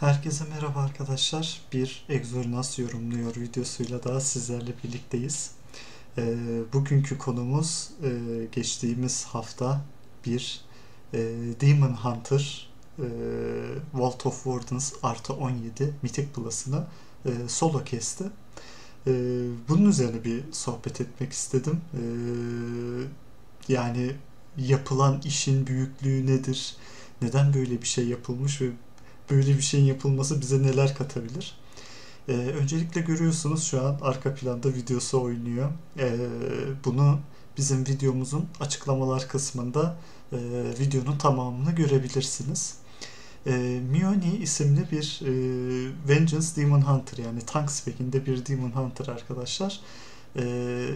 Herkese merhaba arkadaşlar. Bir Exornas yorumluyor videosuyla daha sizlerle birlikteyiz. Ee, bugünkü konumuz e, geçtiğimiz hafta bir e, Demon Hunter e, Vault of Wardens artı 17 Mythic Plus'ını e, solo kesti. E, bunun üzerine bir sohbet etmek istedim. E, yani yapılan işin büyüklüğü nedir? Neden böyle bir şey yapılmış ve böyle bir şeyin yapılması bize neler katabilir? Ee, öncelikle görüyorsunuz şu an arka planda videosu oynuyor. Ee, bunu bizim videomuzun açıklamalar kısmında e, videonun tamamını görebilirsiniz. E, Mioni isimli bir e, Vengeance Demon Hunter yani tank spekinde bir Demon Hunter arkadaşlar. E,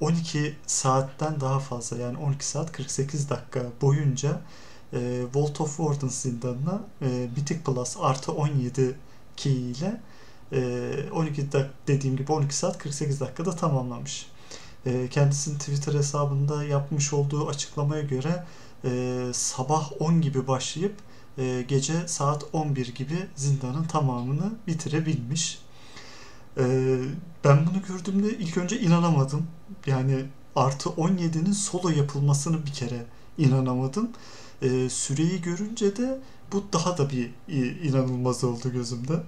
12 saatten daha fazla yani 12 saat 48 dakika boyunca e, Vault of Warden zindanına e, Mythic Plus artı 17 key ile e, 12 dak dediğim gibi 12 saat 48 dakikada tamamlamış. E, kendisinin Twitter hesabında yapmış olduğu açıklamaya göre e, sabah 10 gibi başlayıp e, gece saat 11 gibi zindanın tamamını bitirebilmiş. E, ben bunu gördüğümde ilk önce inanamadım. Yani artı 17'nin solo yapılmasını bir kere inanamadım e, süreyi görünce de bu daha da bir inanılmaz oldu gözümde.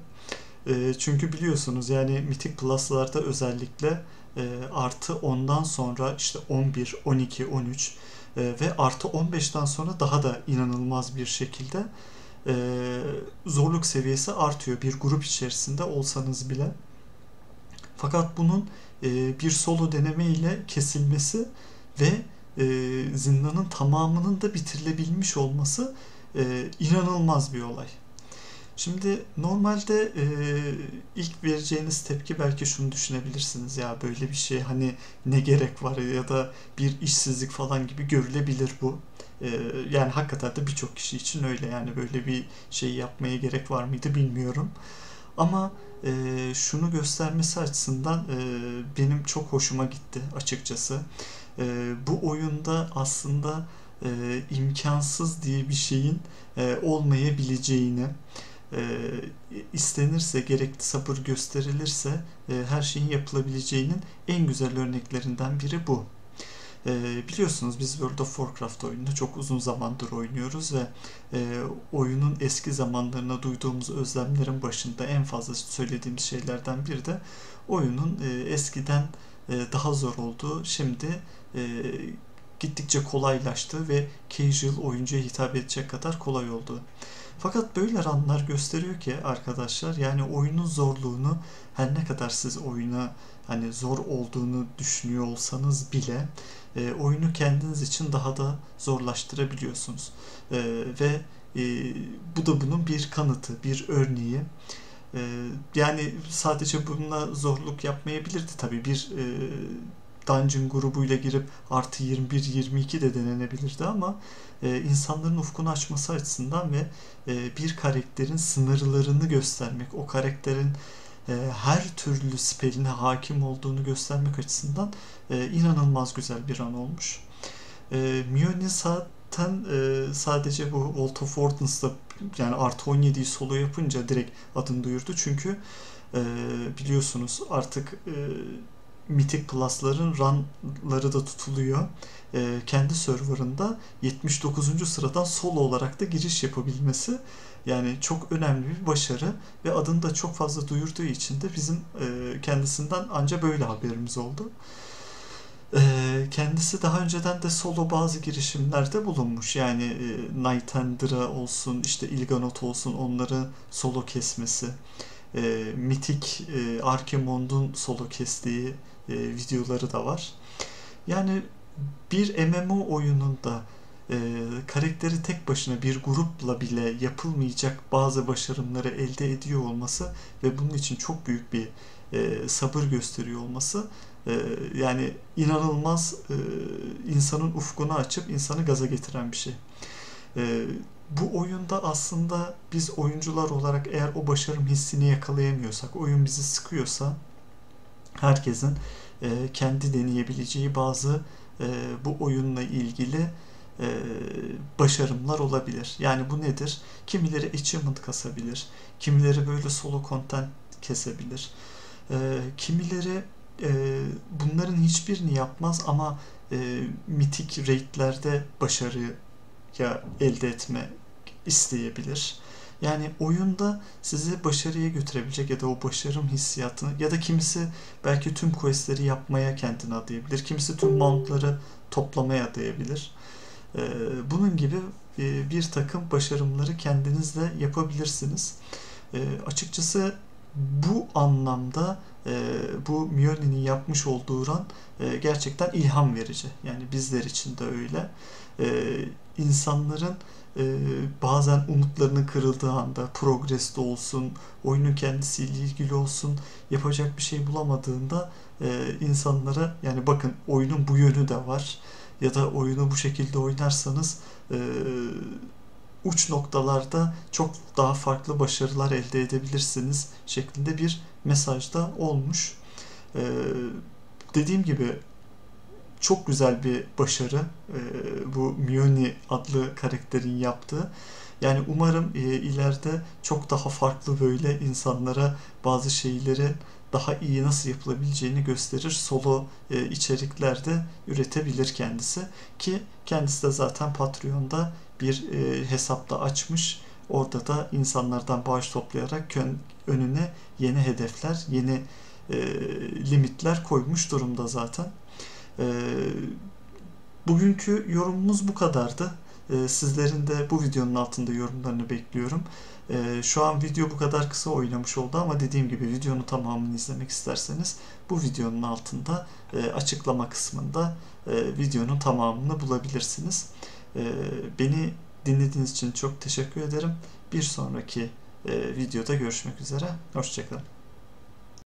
E, çünkü biliyorsunuz yani Mythic Plus'larda özellikle e, artı 10'dan sonra işte 11, 12, 13 e, ve artı 15'ten sonra daha da inanılmaz bir şekilde e, zorluk seviyesi artıyor bir grup içerisinde olsanız bile. Fakat bunun e, bir solo deneme ile kesilmesi ve e, zindanın tamamının da bitirilebilmiş olması e, inanılmaz bir olay. Şimdi normalde e, ilk vereceğiniz tepki belki şunu düşünebilirsiniz ya böyle bir şey hani ne gerek var ya da bir işsizlik falan gibi görülebilir bu. E, yani hakikaten de birçok kişi için öyle yani böyle bir şey yapmaya gerek var mıydı bilmiyorum. Ama e, şunu göstermesi açısından e, benim çok hoşuma gitti açıkçası e, bu oyunda aslında e, imkansız diye bir şeyin e, olmayabileceğini e, istenirse gerekli sabır gösterilirse e, her şeyin yapılabileceğinin en güzel örneklerinden biri bu. E, biliyorsunuz biz World of Warcraft oyununu çok uzun zamandır oynuyoruz ve e, oyunun eski zamanlarına duyduğumuz özlemlerin başında en fazla söylediğimiz şeylerden biri de oyunun e, eskiden daha zor olduğu şimdi e, gittikçe kolaylaştı ve casual oyuncuya hitap edecek kadar kolay oldu. Fakat böyle anlar gösteriyor ki arkadaşlar yani oyunun zorluğunu her ne kadar siz oyuna hani zor olduğunu düşünüyor olsanız bile e, oyunu kendiniz için daha da zorlaştırabiliyorsunuz. E, ve e, bu da bunun bir kanıtı, bir örneği. E, yani sadece bununla zorluk yapmayabilirdi tabii bir e, dungeon grubuyla girip artı 21-22 de denenebilirdi ama e, insanların ufkunu açması açısından ve e, bir karakterin sınırlarını göstermek, o karakterin e, her türlü speline hakim olduğunu göstermek açısından e, inanılmaz güzel bir an olmuş. E, Mjolnir zaten e, sadece bu Vault of yani artı 17'yi solo yapınca direkt adını duyurdu. Çünkü e, biliyorsunuz artık e, Mythic Plus'ların run'ları da tutuluyor. E, kendi serverında 79. sıradan solo olarak da giriş yapabilmesi yani çok önemli bir başarı ve adını da çok fazla duyurduğu için de bizim e, kendisinden anca böyle haberimiz oldu. E, kendisi daha önceden de solo bazı girişimlerde bulunmuş. Yani e, Night Ender'a olsun, işte Ilganot olsun onları solo kesmesi. E, Mythic e, Arkemond'un solo kestiği e, videoları da var. Yani bir MMO oyununda e, karakteri tek başına bir grupla bile yapılmayacak bazı başarımları elde ediyor olması ve bunun için çok büyük bir e, sabır gösteriyor olması e, yani inanılmaz e, insanın ufkunu açıp insanı gaza getiren bir şey. E, bu oyunda aslında biz oyuncular olarak eğer o başarım hissini yakalayamıyorsak, oyun bizi sıkıyorsa herkesin e, kendi deneyebileceği bazı e, bu oyunla ilgili e, başarımlar olabilir. Yani bu nedir? Kimileri achievement kasabilir. Kimileri böyle solo content kesebilir. E, kimileri e, bunların hiçbirini yapmaz ama e, mitik raidlerde başarıya elde etme isteyebilir. Yani oyunda sizi başarıya götürebilecek ya da o başarım hissiyatını ya da kimisi belki tüm questleri yapmaya kendini adayabilir. Kimisi tüm mountları toplamaya adayabilir. Ee, bunun gibi e, bir takım başarımları kendinizle yapabilirsiniz. Ee, açıkçası bu anlamda e, bu Mjolnir'in yapmış olduğu run e, gerçekten ilham verici. Yani bizler için de öyle. İnsanların bazen umutlarının kırıldığı anda progreste olsun, oyunun kendisiyle ilgili olsun yapacak bir şey bulamadığında insanlara yani bakın oyunun bu yönü de var ya da oyunu bu şekilde oynarsanız e, uç noktalarda çok daha farklı başarılar elde edebilirsiniz şeklinde bir mesajda olmuş. E, dediğim gibi çok güzel bir başarı e, bu Mioni adlı karakterin yaptığı. Yani umarım e, ileride çok daha farklı böyle insanlara bazı şeyleri daha iyi nasıl yapılabileceğini gösterir. Solo e, içeriklerde üretebilir kendisi ki kendisi de zaten Patreon'da bir e, hesapta açmış. Orada da insanlardan bağış toplayarak önüne yeni hedefler, yeni e, limitler koymuş durumda zaten. E, bugünkü yorumumuz bu kadardı. E, sizlerin de bu videonun altında yorumlarını bekliyorum. Ee, şu an video bu kadar kısa oynamış oldu ama dediğim gibi videonun tamamını izlemek isterseniz bu videonun altında e, açıklama kısmında e, videonun tamamını bulabilirsiniz. E, beni dinlediğiniz için çok teşekkür ederim. Bir sonraki videoda görüşmek üzere. Hoşçakalın.